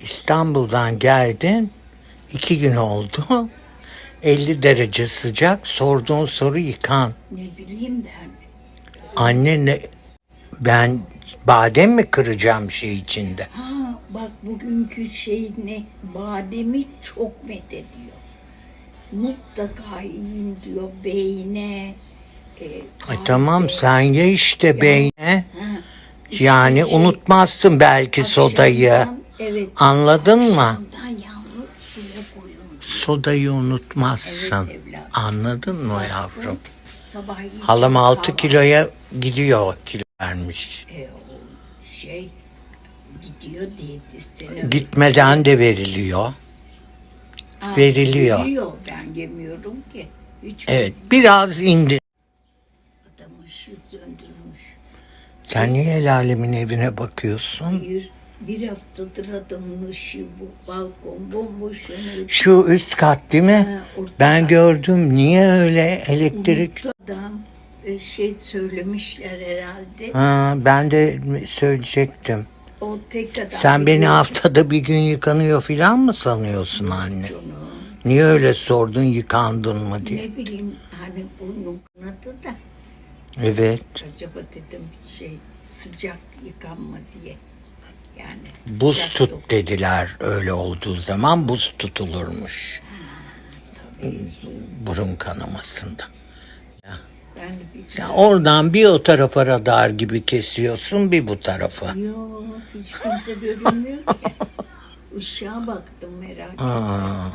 İstanbul'dan geldin. iki gün oldu. 50 derece sıcak. Sorduğun soru yıkan. Ne bileyim ben. Anne ne? Ben badem mi kıracağım şey içinde? Ha bak bugünkü şey ne? Bademi çok methediyor. Mutlaka yiyin diyor beyne. E, Ay tamam sen ye işte beyne. Ha, işte Yani şey, unutmazsın belki sodayı. Evet. Anladın mı? Akşamdan yalnız suya koyun. Sodayı unutmazsın. Evet evladım. Anladın mı yavrum? Sabah yiyeceğim Halam 6 kahvaltı. kiloya gidiyor kilo vermiş. E, o şey gidiyor diyetisyene. Gitmeden de veriliyor. Ha, veriliyor. Veriyor ben yemiyorum ki. Hiç Evet biraz indi. Adam ışığı söndürmüş. Sen niye el alemin evine bakıyorsun? Bir, bir haftadır adamın ışığı bu balkon bomboş yanıyor. Şu üst kat değil mi? Ha, Ben gördüm. Niye öyle elektrik? unuttu adam e, şey söylemişler herhalde. Ha, ben de söyleyecektim. O tek adam. Sen beni haftada bir gün yıkanıyor filan mı sanıyorsun anne? onu. Niye öyle sordun yıkandın mı diye? Ne bileyim hani burnum kanadı da Evet. acaba dedim şey sıcak yıkanma diye. Yani Buz tut yok. dediler öyle olduğu zaman buz tutulurmuş. Burun kanamasında. Sen oradan bir o tarafa radar gibi kesiyorsun bir bu tarafa. Yok hiç kimse görünmüyor ki. Işığa baktım merak. Aa,